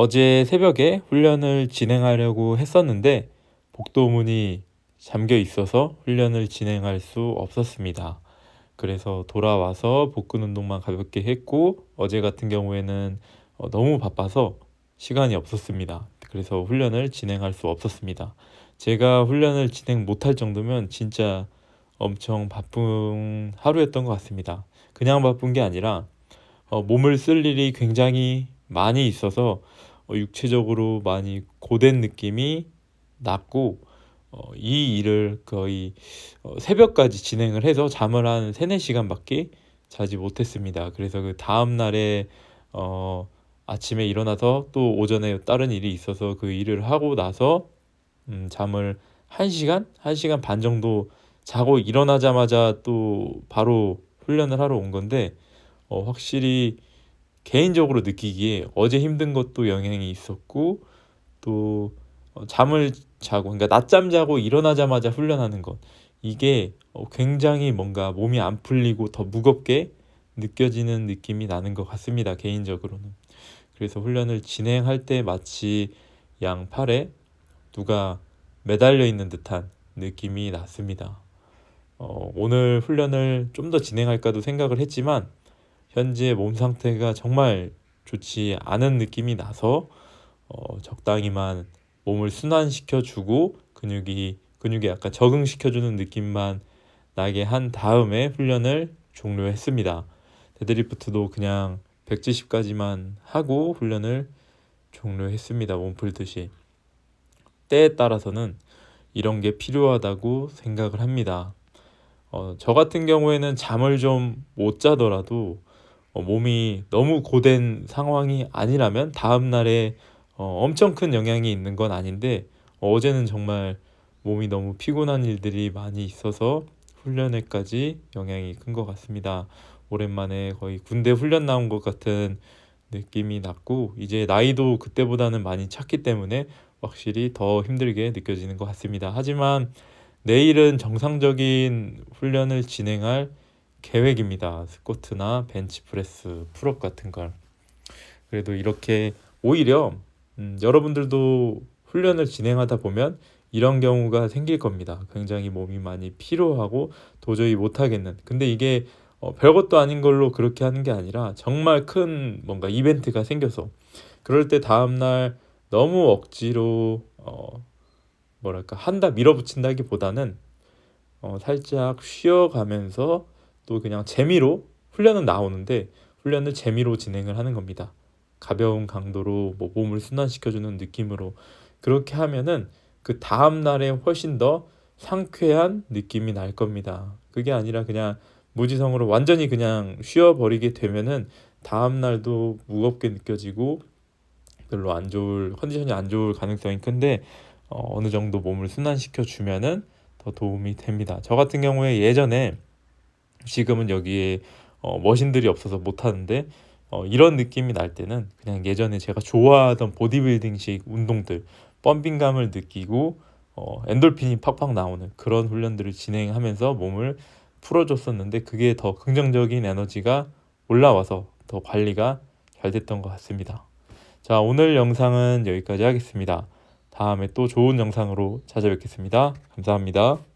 어제 새벽에 훈련을 진행하려고 했었는데 복도문이 잠겨 있어서 훈련을 진행할 수 없었습니다. 그래서 돌아와서 복근 운동만 가볍게 했고 어제 같은 경우에는 어, 너무 바빠서 시간이 없었습니다. 그래서 훈련을 진행할 수 없었습니다. 제가 훈련을 진행 못할 정도면 진짜 엄청 바쁜 하루였던 것 같습니다. 그냥 바쁜 게 아니라 어, 몸을 쓸 일이 굉장히 많이 있어서 어, 육체적으로 많이 고된 느낌이 났고 어, 이 일을 거의 어, 새벽까지 진행을 해서 잠을 한 3, 4시간밖에 자지 못했습니다. 그래서 그 다음 날에 어, 아침에 일어나서 또 오전에 다른 일이 있어서 그 일을 하고 나서 음, 잠을 1시간, 1시간 반 정도 자고 일어나자마자 또 바로 훈련을 하러 온 건데 어, 확실히 개인적으로 느끼기에 어제 힘든 것도 영향이 있었고 또 어, 잠을 자고 그러니까 낮잠 자고 일어나자마자 훈련하는 것. 이게 어, 굉장히 뭔가 몸이 안 풀리고 더 무겁게 느껴지는 느낌이 나는 것 같습니다 개인적으로는. 그래서 훈련을 진행할 때 마치 양 팔에 누가 매달려 있는 듯한 느낌이 났습니다. 어, 오늘 훈련을 좀 더 진행할까도 생각을 했지만 현재 몸 상태가 정말 좋지 않은 느낌이 나서 어, 적당히만 몸을 순환시켜 주고 근육이 근육에 약간 적응시켜 주는 느낌만 나게 한 다음에 훈련을 종료했습니다. 데드리프트도 그냥 170까지만 하고 훈련을 종료했습니다. 몸 풀듯이. 때에 따라서는 이런 게 필요하다고 생각을 합니다. 어, 저 같은 경우에는 잠을 좀 못 자더라도 어, 몸이 너무 고된 상황이 아니라면 다음 날에 어, 엄청 큰 영향이 있는 건 아닌데 어제는 정말 몸이 너무 피곤한 일들이 많이 있어서 훈련에까지 영향이 큰 것 같습니다. 오랜만에 거의 군대 훈련 나온 것 같은 느낌이 났고 이제 나이도 그때보다는 많이 찼기 때문에 확실히 더 힘들게 느껴지는 것 같습니다. 하지만 내일은 정상적인 훈련을 진행할 계획입니다. 스쿼트나 벤치프레스, 풀업 같은 걸. 그래도 이렇게 오히려 음, 여러분들도 훈련을 진행하다 보면 이런 경우가 생길 겁니다. 굉장히 몸이 많이 피로하고 도저히 못하겠는. 근데 이게 어, 별것도 아닌 걸로 그렇게 하는 게 아니라 정말 큰 뭔가 이벤트가 생겨서 그럴 때 다음날 너무 억지로 어, 뭐랄까 한다 밀어붙인다기보다는 어, 살짝 쉬어가면서 또 그냥 재미로 훈련은 나오는데 훈련을 재미로 진행을 하는 겁니다. 가벼운 강도로 뭐 몸을 순환시켜주는 느낌으로 그렇게 하면은 그 다음 날에 훨씬 더 상쾌한 느낌이 날 겁니다. 그게 아니라 그냥 무지성으로 완전히 그냥 쉬어버리게 되면은 다음 날도 무겁게 느껴지고 별로 안 좋을 컨디션이 안 좋을 가능성이 큰데 어, 어느 정도 몸을 순환시켜 주면은 더 도움이 됩니다. 저 같은 경우에 예전에 지금은 여기에 어, 머신들이 없어서 못 하는데 어, 이런 느낌이 날 때는 그냥 예전에 제가 좋아하던 보디빌딩식 운동들 펌핑감을 느끼고 어, 엔돌핀이 팍팍 나오는 그런 훈련들을 진행하면서 몸을 풀어줬었는데 그게 더 긍정적인 에너지가 올라와서 더 관리가 잘 됐던 것 같습니다. 자, 오늘 영상은 여기까지 하겠습니다. 다음에 또 좋은 영상으로 찾아뵙겠습니다. 감사합니다.